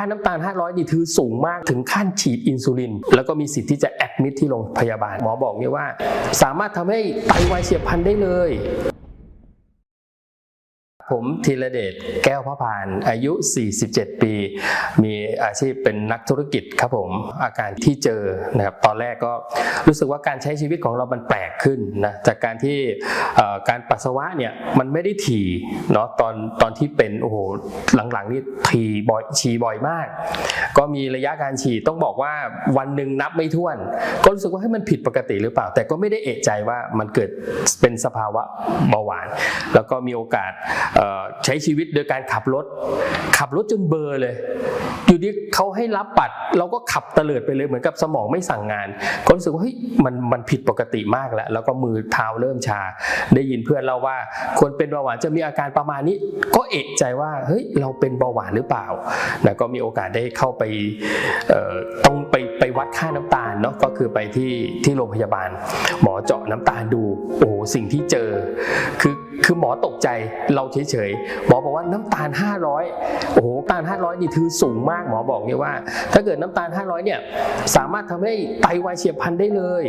ค่าน้ำตาล 500 นี่ถือสูงมากถึงขั้นฉีดอินซูลิน แล้วก็มีสิทธิ์ที่จะแอดมิดที่โรงพยาบาล หมอบอกเนี่ยว่า สามารถทำให้ไตวายเฉียบพลันได้เลย ผมธีรเดชแก้วพระพาน อายุ 47 ปี มีอาชีพเป็นนักธุรกิจครับผมอาการที่เจอนะครับตอนแรกก็รู้สึกว่าการใช้ชีวิตของเรามันแปลกขึ้นนะจากการที่การปัสสาวะเนี่ยมันไม่ได้ถี่เนาะตอนตอนที่เป็นโอ้โหหลังๆนี่ถี่บ่อยฉี่บ่อยมาก ก็มีระยะการฉี่ต้องบอกว่าวันหนึ่งนับไม่ถ้วน ก็รู้สึกว่าให้ยมันผิดปกติหรือเปล่า แต่ก็ไม่ได้เอะใจว่ามันเกิดเป็นสภาวะเบาหวาน แล้วก็มีโอกาสใช้ชีวิตโดยการขับรถ ขับรถจนเบอร์เลย อยู่ดีเขาให้รับบัตรเราก็ขับเตลิดไปเลยเหมือนกับสมองไม่สั่งงานก็รู้สึกว่าเฮ้ยมันมันผิดปกติมากแล้วแล้วก็มือเท้าเริ่มชา ได้ยินเพื่อนเล่าว่า คนเป็นเบาหวานจะมีอาการประมาณนี้ ก็เอะใจว่าเฮ้ยเราเป็นเบาหวานหรือเปล่าแล้วก็มีโอกาสได้เข้าไปต้องไป วัดค่าน้ำตาลเนาะก็คือไปที่ที่โรงพยาบาล หมอเจาะน้ำตาลดู โอ้โหสิ่งที่เจอ คือคือหมอตกใจเราเฉยๆหมอบอกว่าน้ำตาล 500โอ้โหน้ำตาล 500 นี่ถือสูงมากหมอบอกเนี่ยว่า ถ้าเกิดน้ำตาล 500 เนี่ยสามารถทำให้ไตวายเฉียบพลันได้เลย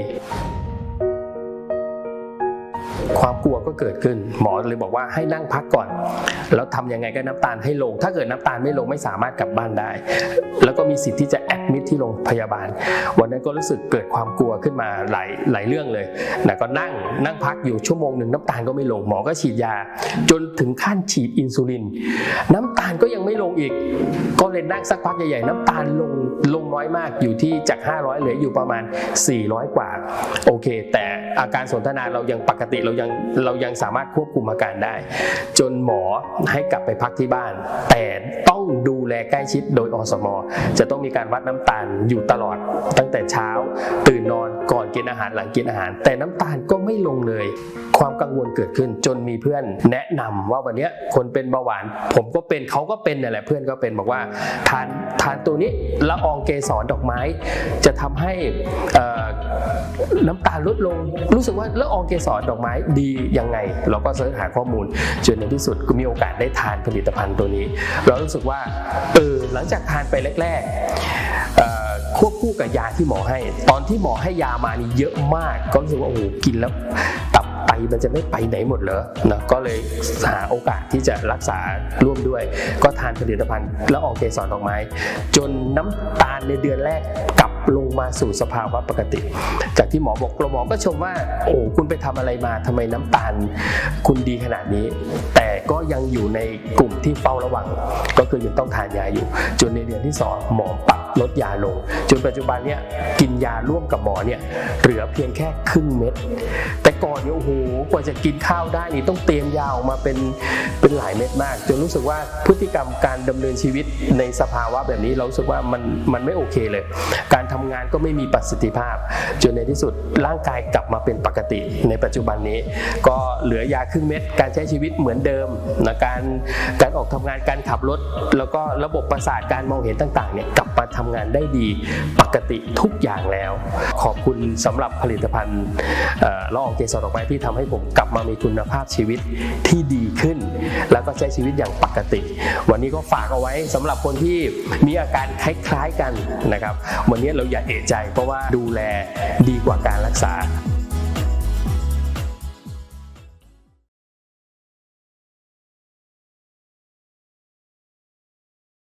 ความกลัวก็เกิดขึ้น หมอเลยบอกว่าให้นั่งพักก่อน แล้วทำยังไงก็น้ำตาลให้ลง ถ้าเกิดน้ำตาลไม่ลงไม่สามารถกลับบ้านได้ แล้วก็มีสิทธิ์ที่จะแอดมิดที่โรงพยาบาล วันนั้นก็รู้สึกเกิดความกลัวขึ้นมาหลายหลายเรื่องเลยนะก็นั่งนั่งพักอยู่ชั่วโมงหนึ่งน้ำตาลก็ไม่ลงหมอก็ฉีดยา จนถึงขั้นฉีดอินซูลินน้ำ ตาลก็ยังไม่ลงอีก ก็เลยนั่งสักพักใหญ่ๆ น้ำตาลลงลงน้อยมากอยู่ที่จาก 500 เหลืออยู่ประมาณ 400 กว่า โอเค แต่อาการสนทนาเรายังปกติเรายังเรายังสามารถควบคุมอาการได้ จนหมอให้กลับไปพักที่บ้าน แต่ต้อง ดูแลใกล้ชิดโดยอสม จะต้องมีการวัดน้ำตาลอยู่ตลอด ตั้งแต่เช้า ตื่นนอนก่อนกินอาหารหลังกินอาหาร แต่น้ำตาลก็ไม่ลงเลย ความกังวลเกิดขึ้นจนมีเพื่อนแนะนำว่าวันนี้คนเป็นเบาหวาน ผมก็เป็นเขาก็เป็นนั่แหละเพื่อนก็เป็นบอกว่าทานทานตัวนี้ละอองเกสรดอกไม้ จะทำให้อ่อ น้ำตาลลดลง รู้สึกว่าละอองเกสรดอกไม้ดียังไง เราก็เสิร์ชหาข้อมูลจนในที่สุดก็มีโอกาสได้ทานผลิตภัณฑ์ตัวนี้ เรารู้สึกว่าเออหลังจากทานไปแรกๆควบคู่กับยาที่หมอให้ ตอนที่หมอให้ยามานี่เยอะมาก ก็รู้สึกว่าโอ้โหกินแล้ว มันจะไม่ไปไหนหมดเหรอนะก็เลยหาโอกาสที่จะรักษาร่วมด้วย ก็ทานผลิตภัณฑ์ละอองเกสรดอกไม้ จนน้ำตาลในเดือนแรกกลับลงมาสู่สภาวะปกติ จากที่หมอบอกหมอก็ชมว่า โอ้คุณไปทำอะไรมาทำไมน้ำตาล คุณดีขนาดนี้ แต่ก็ยังอยู่ในกลุ่มที่เฝ้าระวัง ก็คือยังต้องทานยาอยู่ จนในเดือนที่สองหมอปรับลดยาลงจนปัจจุบันเนี่ยกินยาร่วมกับหมอเนี่ยเหลือเพียงแค่ครึ่งเม็ด แต่ก่อนเนี่ยโอ้โหกว่าจะกินข้าวได้นี่ต้องเตรียมยาออกมาเป็นเป็นหลายเม็ดมาก จนรู้สึกว่าพฤติกรรมการดำเนินชีวิตในสภาวะแบบนี้เราสึกว่ามันมันไม่โอเคเลย การทำงานก็ไม่มีประสิทธิภาพ จนในที่สุดร่างกายกลับมาเป็นปกติในปัจจุบันนี้ ก็เหลือยาครึ่งเม็ดการใช้ชีวิตเหมือนเดิมนะการการออกทำงานการขับรถ แล้วก็ระบบประสาทการมองเห็นต่างๆเนี่ยกลับมาทำงานได้ดีปกติทุกอย่างแล้ว ขอบคุณสำหรับผลิตภัณฑ์ละอองเกสรดอกไม้ที่ทำให้ผมกลับมามีคุณภาพชีวิตที่ดีขึ้น แล้วก็ใช้ชีวิตอย่างปกติ วันนี้ก็ฝากเอาไว้สำหรับคนที่มีอาการคล้ายๆกันนะครับ วันนี้เราอย่าเอะใจเพราะว่าดูแลดีกว่าการรักษา